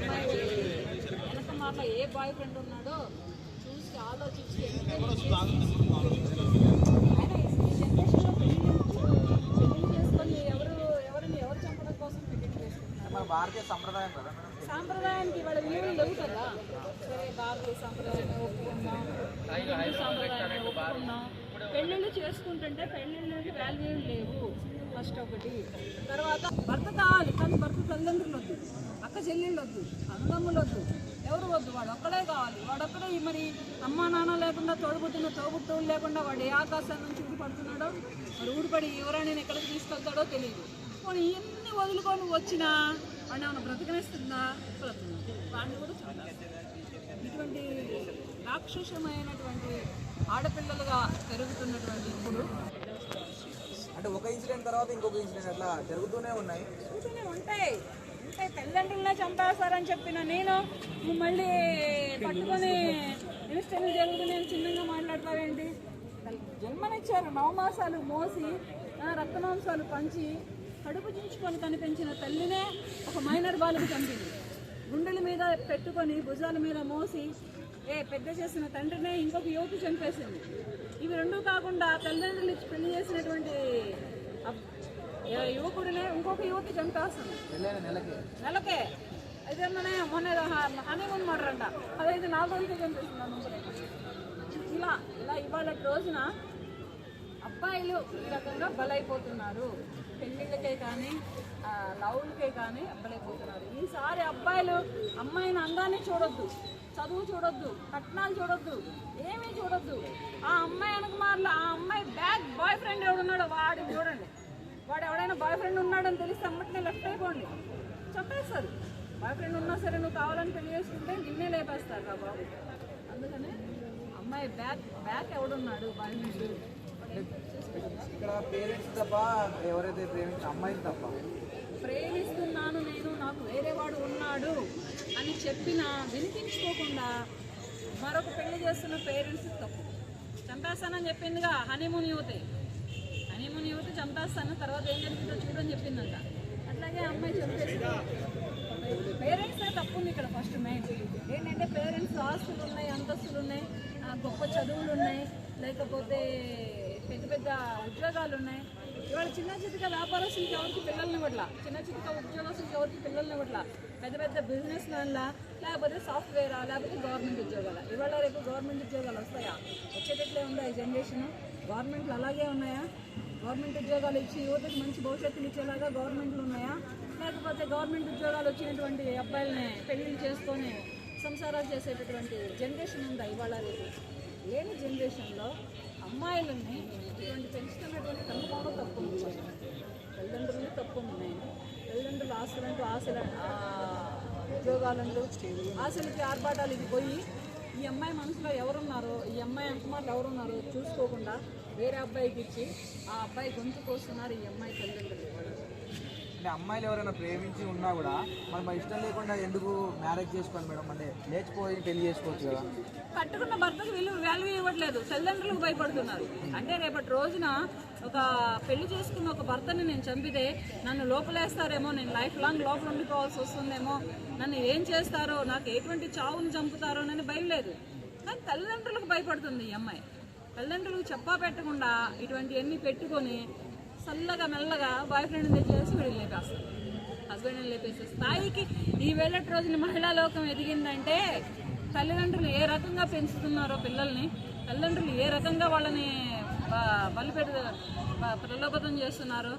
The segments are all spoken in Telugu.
అమ్మాయి వెనక మాటలో ఏ బాయ్ ఫ్రెండ్ ఉన్నాడో చూసి ఆలోచించి భారతీయ సంప్రదాయం కదా సాంప్రదాయానికి వాళ్ళ విలువలు లేవు కదా. సరే భారతీయ సాంప్రదాయాన్ని ఒప్పుకున్నాం హిందూ సాంప్రదాయాన్ని ఒప్పుకున్నాం పెళ్ళిళ్ళు చేసుకుంటుంటే పెళ్ళిళ్ళకి వాల్యూ లేవు. ఫస్ట్ ఒకటి. తర్వాత భర్త కావాలి కానీ భర్త తల్లిదండ్రులు వద్దు. అక్క చెల్లెళ్ళు వద్దు అన్నదమ్ములు వద్దు ఎవరు వద్దు? వాడు ఒక్కడే కావాలి. వాడు ఒక్కడే మరి అమ్మా నాన్న లేకుండా తోడుపుట్టిన తోబుట్టువులు లేకుండా వాడు ఏ ఆకాశం నుంచి ఊడిపడుతున్నాడో మరి ఊడిపడి ఎవరైనా ఎక్కడికి తీసుకెళ్తాడో తెలియదు పోనీ ఇవన్నీ వదులుకొని వచ్చినా వాడిని ఏమైనా బ్రతకనిస్తుందా? వాడిని కూడా చాలా ఇటువంటి రాక్షసమైనటువంటి ఆడపిల్లలుగా పెరుగుతున్నటువంటి అంటే ఒక ఇన్సిడెంట్ తర్వాత ఇంకొక ఇన్సిడెంట్ అట్లా జరుగుతూనే ఉన్నాయి. ఉంటూనే ఉంటాయి. ఉంటాయి తల్లిదండ్రులనే చంపేస్తారని చెప్పిన నేను నువ్వు మళ్ళీ పట్టుకొని ఇన్స్టెంట్ జరుగుతుంది నేను చిన్నగా మాట్లాడతారేంటి జన్మనిచ్చారు నవమాసాలు మోసి రక్తమాంసాలు పంచి కడుపు చించుకొని కనిపించిన తల్లినే ఒక మైనర్ బాలకు చంపింది. గుండెల మీద పెట్టుకొని భుజాల మీద మోసి ఏ పెద్ద చేసిన తండ్రినే ఇంకొక యువతి చంపేసింది. ఇవి రెండు కాకుండా తల్లిదండ్రులు ఇచ్చి పెళ్ళి చేసినటువంటి యువకుడినే ఇంకొక యువతి చంపేస్తుంది. నెలకి. నెలకే. అయితే మన మొన్న హనీమూన్ మర్రంట అదైతే నాలుగు రోజులకి చంపేస్తున్నాను ఇలా ఇలా ఇవాళ రోజున అబ్బాయిలు ఈ రకంగా బలైపోతున్నారు. పెళ్ళిళ్ళకే కానీ లవ్లకే కానీ బలైపోతున్నారు ఈసారి అబ్బాయిలు అమ్మాయిని అందాన్ని చూడొద్దు చదువు చూడొద్దు కట్నాలు చూడొద్దు ఏమీ చూడొద్దు. ఆ అమ్మాయి అనుకుమారులు ఆ అమ్మాయి బ్యాక్ బాయ్ ఫ్రెండ్ ఎవడున్నాడో వాడిని చూడండి. వాడు ఎవడైనా బాయ్ ఫ్రెండ్ ఉన్నాడని తెలిస్తే అమ్మటినే లెఫ్ట్ అయిపోండి. చెప్పేస్తారు. బాయ్ ఫ్రెండ్ ఉన్నా సరే నువ్వు కావాలని పెళ్ళి చేసుకుంటే నిన్నే లేపేస్తారు బాబు. అందుకనే అమ్మాయి బ్యాక్ బ్యాక్ ఎవడున్నాడు బాయ్ ఫ్రెండ్? ఇక్కడ పేరెంట్స్ తప్ప ఎవరైతే ప్రేమించిన అమ్మాయిలు తప్ప. ప్రేమిస్తున్నాను నేను నాకు వేరే వాడు ఉన్నాడు అని చెప్పినా వినిపించుకోకుండా మరొక పెళ్ళి చేస్తున్న పేరెంట్స్ తప్పు. చంపేస్తానని చెప్పిందిగా హనీమూన్ యువతే. హనీమూన్ యువతి చంపేస్తాను తర్వాత ఏం జరిగిందో చూడని చెప్పిందంట. అట్లాగే అమ్మాయి చంపేసింది. పేరెంట్స్ తప్పు ఉంది ఇక్కడ ఫస్ట్ మెయిన్ ఏంటంటే పేరెంట్స్ ఆస్తులు ఉన్నాయి అంతస్తులు ఉన్నాయి గొప్ప చదువులు ఉన్నాయి లేకపోతే పెద్ద పెద్ద ఉద్యోగాలు ఉన్నాయి. ఇవాళ చిన్న చితక వ్యాపారస్తులకి ఎవరికి పిల్లల్ని ఇవ్వట్లా? చిన్న చితక ఉద్యోగస్తులకి ఎవరికి పిల్లల్ని ఇవ్వట్లా? పెద్ద పెద్ద బిజినెస్ మ్యాన్లా లేకపోతే సాఫ్ట్వేరా లేకపోతే గవర్నమెంట్ ఉద్యోగాల? ఇవాళ రేపు గవర్నమెంట్ ఉద్యోగాలు వస్తాయా? వచ్చేటట్లే ఉందా ఈ జనరేషన్ గవర్నమెంట్లు అలాగే ఉన్నాయా? గవర్నమెంట్ ఉద్యోగాలు ఇచ్చి యువతకి మంచి భవిష్యత్తుని ఇచ్చేలాగా గవర్నమెంట్లు ఉన్నాయా? లేకపోతే గవర్నమెంట్ ఉద్యోగాలు వచ్చినటువంటి అబ్బాయిలని పెళ్ళి చేసుకొని సంసారాలు చేసేటటువంటి జనరేషన్ ఉందా ఇవాళ రేపు? లేని జనరేషన్లో అమ్మాయిలని ఇటువంటి పెంచుతున్నటువంటి తల్లిదండ్రులు తప్పు ఉంది. తల్లిదండ్రులు తప్పు ఉన్నాయి తల్లిదండ్రులు ఆశలంటూ ఆశల ఆ, ఉద్యోగాలంటూ ఆశలకి ఆర్భాటాలు ఇది పోయి ఈ అమ్మాయి మనసులో ఎవరున్నారో ఈ అమ్మాయి అంతమాటలు ఎవరున్నారో చూసుకోకుండా వేరే అబ్బాయికి ఇచ్చి ఆ అబ్బాయి గొంతు కోస్తున్నారు ఈ అమ్మాయి తల్లిదండ్రులు. అంటే అమ్మాయిలు ఎవరైనా ప్రేమించి ఉన్నా కూడా మనం మన ఇష్టం లేకుండా ఎందుకు మ్యారేజ్ చేసుకోవాలి మేడం? అంటే లేచిపోయి పెళ్ళి చేసుకోవచ్చు కదా. కట్టుకున్న భర్తకు వీళ్ళు వాల్యూ ఇవ్వట్లేదు. తల్లిదండ్రులకు భయపడుతున్నారు. అంటే రేపటి రోజున ఒక పెళ్ళి చేసుకున్న ఒక భర్తని నేను చంపితే నన్ను లోపలేస్తారేమో నేను లైఫ్ లాంగ్ లోపల ఉండిపోవాల్సి వస్తుందేమో నన్ను ఏం చేస్తారో నాకు ఎటువంటి చావుని చంపుతారో అని భయం లేదు. కానీ తల్లిదండ్రులకు భయపడుతుంది ఈ అమ్మాయి. తల్లిదండ్రులకు చెప్పా పెట్టకుండా ఇటువంటివన్నీ పెట్టుకొని చల్లగా మెల్లగా బాయ్ ఫ్రెండ్ తెచ్చేసి వీళ్ళు లేపేస్తారు హస్బెండ్ని లేపేసే స్థాయికి ఈ వేళటి రోజున మహిళా లోకం ఎదిగిందంటే తల్లిదండ్రులు ఏ రకంగా పెంచుతున్నారో పిల్లల్ని తల్లిదండ్రులు ఏ రకంగా వాళ్ళని బలిపెడు ప్రలోభతం చేస్తున్నారో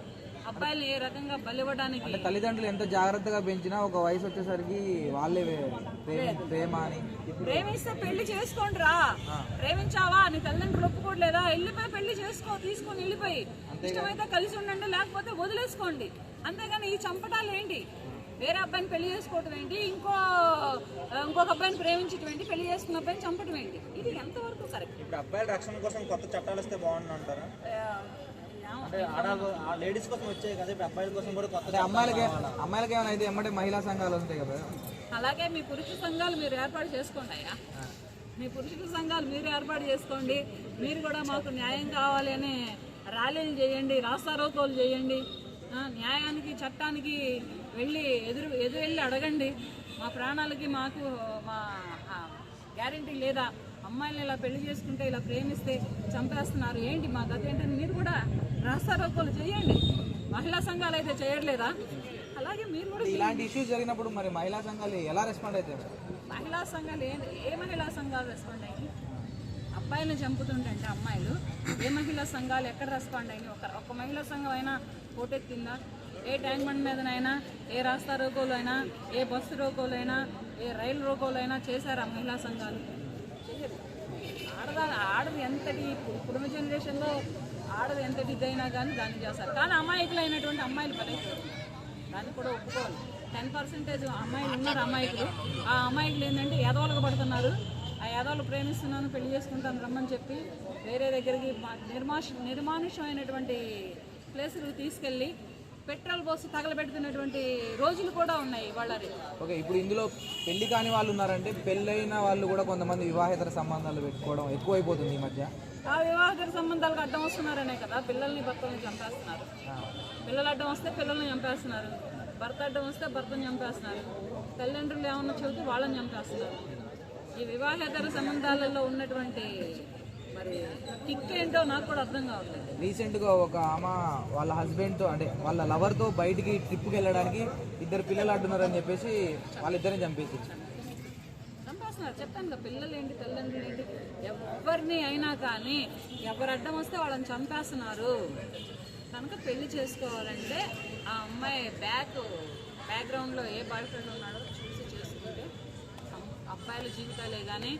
అబ్బాయిల్ని ఏ రకంగా బలివ్వడానికి తల్లిదండ్రులు ఎంత జాగ్రత్తగా పెంచినా ఒక వయసు వచ్చేసరికి వాళ్ళే ప్రేమ ప్రేమ అని ప్రేమిస్తే పెళ్ళి చేసుకోండి రా ప్రేమించావా నీ తల్లిదండ్రులు ఒప్పుకోవట్లేదా వెళ్ళిపోయి పెళ్ళి చేసుకో తీసుకొని వెళ్ళిపోయి. ఇష్టమైతే కలిసి ఉండండి లేకపోతే వదిలేసుకోండి. అంతేగాని ఈ చంపటాలు ఏంటి? వేరే అబ్బాయిని పెళ్ళి చేసుకోవటం ఏంటి? ఇంకో ఇంకొక అబ్బాయిని ప్రేమించడం ఏంటి? పెళ్ళి చేసుకున్న అబ్బాయిని చంపటం ఏంటి? ఇది ఎంతవరకు కరెక్ట్ ఇప్పుడు అబ్బాయిల రక్షణ కోసం కొత్త చట్టాలు వస్తే బాగుంది అంటారా? అంటే లేడీస్ కోసం వచ్చాయి కదా ఇప్పుడు అబ్బాయిల కోసం కూడా కొత్త అంటే అమ్మాయిలకి అమ్మాయిలకి ఏమైనా అయితే ఎమ్మటే మహిళా సంఘాలు ఉంటాయి కదా? అలాగే మీ పురుష సంఘాలు మీరు ఏర్పాటు చేసుకోండి అయ్యా. మీ పురుషుల సంఘాలు మీరు ఏర్పాటు చేసుకోండి. మీరు కూడా మాకు న్యాయం కావాలి అని ర్యాలీలు చేయండి రాస్తారోకోలు చేయండి న్యాయానికి చట్టానికి వెళ్ళి ఎదురు ఎదురు వెళ్ళి అడగండి. మా ప్రాణాలకి మాకు మా గ్యారంటీ లేదా? అమ్మాయిని ఇలా పెళ్ళి చేసుకుంటే ఇలా ప్రేమిస్తే చంపేస్తున్నారు. ఏంటి మా గత ఏంటని మీరు కూడా రాస్తారోకోలు చేయండి. మహిళా సంఘాలు అయితే చేయట్లేదా? అలాగే మీరు కూడా ఇలాంటి ఇష్యూస్ జరిగినప్పుడు మరి మహిళా సంఘాలు ఎలా రెస్పాండ్ అవుతాయి? మహిళా సంఘాలు ఏ ఏ మహిళా సంఘాలు రెస్పాండ్ అయ్యి? అబ్బాయిలను చంపుతుంటే అమ్మాయిలు. ఏ మహిళా సంఘాలు ఎక్కడ రెస్పాండ్ అయినాయి? ఒక ఒక మహిళా సంఘం అయినా పోటెత్తిందా? ఏ ట్యాంక్ బండ్ మీదనైనా ఏ రాస్తా రోగోలు అయినా ఏ బస్సు రోగోలు అయినా ఏ రైలు రోగోలు అయినా చేశారా మహిళా సంఘాలు? ఆడదాని ఆడదా ఆడది ఎంతటి ఇప్పుడు కుటుంబ జనరేషన్లో ఆడది ఎంతటి ఇదైనా కానీ దాన్ని చేస్తారు. కానీ అమాయకులు అయినటువంటి అమ్మాయిలు పడైపోయారు దాన్ని కూడా ఒప్పుకోవాలి. టెన్ పర్సెంటేజ్ అమ్మాయిలు ఉన్నారు అమాయకులు. ఆ అమాయకులు ఏంటంటే ఎదవలకు పడుతున్నారు. ఆ ఎదవలు ప్రేమిస్తున్నాను పెళ్ళి చేసుకుంటాను రమ్మని చెప్పి వేరే దగ్గరికి నిర్మాష నిర్మానుషమైనటువంటి ప్లేసులకు తీసుకెళ్ళి పెట్రోల్ పోసి తగలబెడుతున్నటువంటి రోజులు కూడా ఉన్నాయి వాళ్ళ ఓకే ఇప్పుడు ఇందులో పెళ్ళి కాని వాళ్ళు ఉన్నారంటే పెళ్ళైన వాళ్ళు కూడా కొంతమంది వివాహేతర సంబంధాలు పెట్టుకోవడం ఎక్కువైపోతుంది ఈ మధ్య. ఆ వివాహేతర సంబంధాలకు అడ్డం వస్తున్నారనే కదా పిల్లల్ని భర్తల్ని చంపేస్తున్నారు. పిల్లలు అడ్డం వస్తే పిల్లల్ని చంపేస్తున్నారు. భర్త అడ్డం వస్తే భర్తను చంపేస్తున్నారు. తల్లిదండ్రులు ఏమన్నా చెబితే వాళ్ళని చంపేస్తున్నారు. ఈ వివాహేతర సంబంధాలలో ఉన్నటువంటి మరి కిక్ ఏంటో నాకు కూడా అర్థం కావట్లేదు. రీసెంట్గా ఒక ఆమె వాళ్ళ హస్బెండ్తో అంటే వాళ్ళ లవర్తో బయటికి ట్రిప్కి వెళ్ళడానికి ఇద్దరు పిల్లలు అడ్డున్నారని చెప్పేసి వాళ్ళిద్దరిని చంపేసి చంపేస్తున్నారు. చెప్పాను కదా పిల్లలు ఏంటి తల్లిదండ్రులు ఏంటి? ఎవరిని అయినా కానీ ఎవరు అడ్డం వస్తే వాళ్ళని చంపేస్తున్నారు. కనుక పెళ్ళి చేసుకోవాలంటే ఆ అమ్మాయి బ్యాక్ బ్యాక్గ్రౌండ్లో ఏ బాయ్ ఫ్రెండ్ ఉన్నాడో అబ్బాయిల జీవితాలే కానీ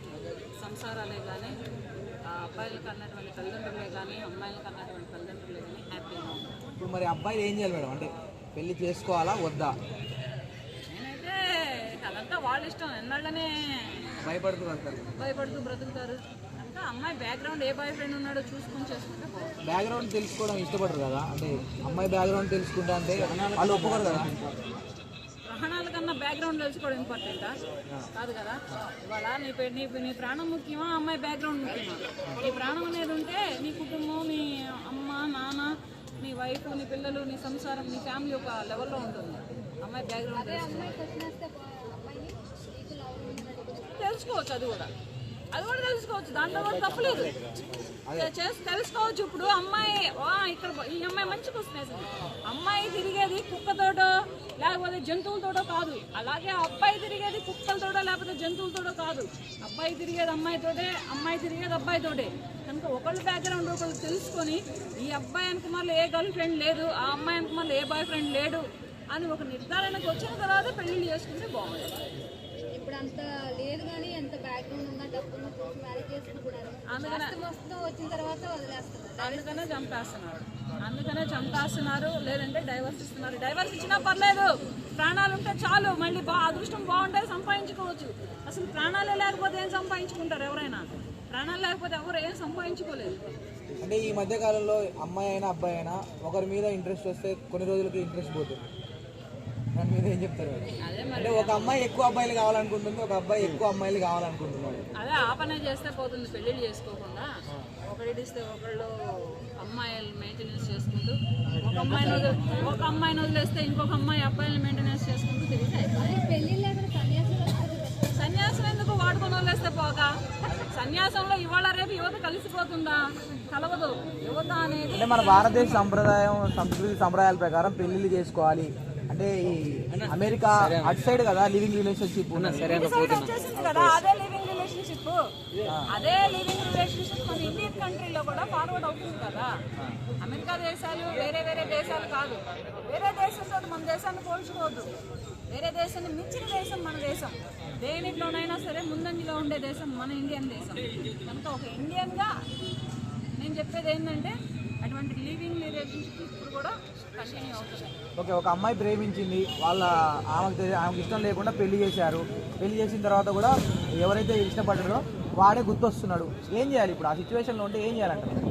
సంసారాలే కానీ అబ్బాయిలకు అన్నటువంటి తల్లిదండ్రులే కానీ అమ్మాయిలకు అన్నటువంటి తల్లిదండ్రులే కానీ హ్యాపీగా ఇప్పుడు మరి అబ్బాయిలు ఏం చేయాలి మేడం? అంటే పెళ్ళి చేసుకోవాలా వద్దా? నేనైతే అదంతా వాళ్ళ ఇష్టం. ఎన్నాళ్ళనే భయపడుతూ వెళ్తారు భయపడుతూ బ్రతుకుతారు. కనుక అమ్మాయి బ్యాక్గ్రౌండ్ ఏ బాయ్ ఫ్రెండ్ ఉన్నాడో చూసుకొని చేసుకుంటే బ్యాక్గ్రౌండ్ తెలుసుకోవడం ఇష్టపడరు కదా? అంటే అమ్మాయి బ్యాక్గ్రౌండ్ తెలుసుకుంటా అంటే వాళ్ళు ఒప్పుకోరు కదా? గ్రహణాల కన్నా బ్యాక్గ్రౌండ్ తెలుసుకోవడం ఇంపార్టెంటా కాదు కదా? ఇవాళ నీ పె- నీ నీ ప్రాణం ముఖ్యమా? అమ్మాయి బ్యాక్గ్రౌండ్ ముఖ్యమా? నీ ప్రాణం అనేది ఉంటే నీ కుటుంబం నీ అమ్మ నాన్న నీ వైఫ్ నీ పిల్లలు నీ సంసారం నీ ఫ్యామిలీ ఒక లెవెల్లో ఉంటుంది. అమ్మాయి బ్యాక్గ్రౌండ్ తెలుసుకోవచ్చు అది కూడా. అది కూడా తెలుసుకోవచ్చు దాంట్లో కూడా తప్పలేదు చేసి తెలుసుకోవచ్చు ఇప్పుడు అమ్మాయి ఇక్కడ ఈ అమ్మాయి మంచి క్వశ్చన్ వేసింది అమ్మాయి తిరిగేది కుక్కతోటో లేకపోతే జంతువులతోటో కాదు. అలాగే అబ్బాయి తిరిగేది కుక్కలతోటో లేకపోతే జంతువులతోటో కాదు. అబ్బాయి తిరిగేది అమ్మాయితోటే అమ్మాయి తిరిగేది అబ్బాయితోటే. కనుక ఒకళ్ళు బ్యాక్గ్రౌండ్ ఒకళ్ళు తెలుసుకొని ఈ అబ్బాయి అనుకుమార్లు ఏ గర్ల్ ఫ్రెండ్ లేదు ఆ అమ్మాయి అనుకుమార్లు ఏ బాయ్ ఫ్రెండ్ లేడు అని ఒక నిర్ధారణకు వచ్చిన తర్వాత పెళ్ళి చేసుకుంటే బాగుంటుంది. అంత లేదు కానీ ఎంత బ్యాక్గ్రౌండ్ ఉన్నా డబ్బు ఉన్న చూసి మ్యారేజ్ చేసుకుంటున్నారు వస్తూ వచ్చిన తర్వాత వదిలేస్తున్నారు అందుకనే చంపేస్తున్నారు. అందుకనే చంపేస్తున్నారు లేదంటే డైవర్స్ ఇస్తున్నారు. డైవర్స్ ఇచ్చినా పర్లేదు. ప్రాణాలు ఉంటే చాలు. మళ్ళీ బా అదృష్టం బాగుంటే సంపాదించుకోవచ్చు. అసలు ప్రాణాలే లేకపోతే ఏం సంపాదించుకుంటారు ఎవరైనా? ప్రాణాలు లేకపోతే ఎవరు ఏం సంపాదించుకోలేదు అంటే ఈ మధ్య కాలంలో అమ్మాయి అయినా అబ్బాయి అయినా ఒకరి మీద ఇంట్రెస్ట్ వస్తే కొన్ని రోజులకి ఇంట్రెస్ట్ పోతుంది. దాని మీద ఏం చెప్తారు అంటే ఒక అమ్మాయి ఎక్కువ అబ్బాయిలు కావాలనుకుంటుంది ఒక అబ్బాయి ఎక్కువ అమ్మాయిలు కావాలనుకుంటున్నాడు. అదే ఆ పనే చేస్తే పోతుంది పెళ్ళిళ్ళు చేసుకోకుండా. ఒకడిస్తే ఒకళ్ళు అమ్మాయిలు మెయింటెనెన్స్ చేసుకుంటూ ఒక అమ్మాయిని ఒక అమ్మాయిని వదిలేస్తే ఇంకొక అమ్మాయి అబ్బాయిని మెయింటెనెన్స్ చేసుకుంటూ తిరిగితే సన్యాసం ఎందుకు వాడుకొని వదిలేస్తే పోక సన్యాసంలో ఇవాళ రేపు యువత కలిసిపోతుందా? కలవదు. యువత అనేది అంటే మన భారతదేశ సంప్రదాయం సంస్కృతి సంప్రదాయాల ప్రకారం పెళ్ళిళ్ళు చేసుకోవాలి. అంటే ఈ అమెరికా అటు సైడ్ కదా లివింగ్ రిలేషన్షిప్ వచ్చేసింది కదా అదే లివింగ్ రిలేషన్షిప్. అదే లివింగ్ రిలేషన్షిప్ మన ఇండియన్ కంట్రీలో కూడా ఫార్వర్డ్ అవుతుంది కదా. అమెరికా దేశాలు వేరే వేరే దేశాలు కాదు. వేరే దేశంతో మన దేశాన్ని పోల్చుకోవద్దు. వేరే దేశాన్ని మించిన దేశం మన దేశం. దేనిలోనైనా సరే ముందంజలో ఉండే దేశం మన ఇండియన్ దేశం. కనుక ఒక ఇండియన్గా నేను చెప్పేది ఏంటంటే అటువంటి లివింగ్ రిలేషన్షిప్ ఇప్పుడు కూడా కంటిన్యూ అవుతుంది ఓకే ఒక అమ్మాయి ప్రేమించింది వాళ్ళ ఆమెకు ఆమెకు ఇష్టం లేకుండా పెళ్ళి చేశారు. పెళ్ళి చేసిన తర్వాత కూడా ఎవరైతే ఇష్టపడ్డారో వాడే గుర్తొస్తున్నాడు. ఏం చేయాలి ఇప్పుడు? ఆ సిచ్యువేషన్లో ఉంటే ఏం చేయాలంటారు?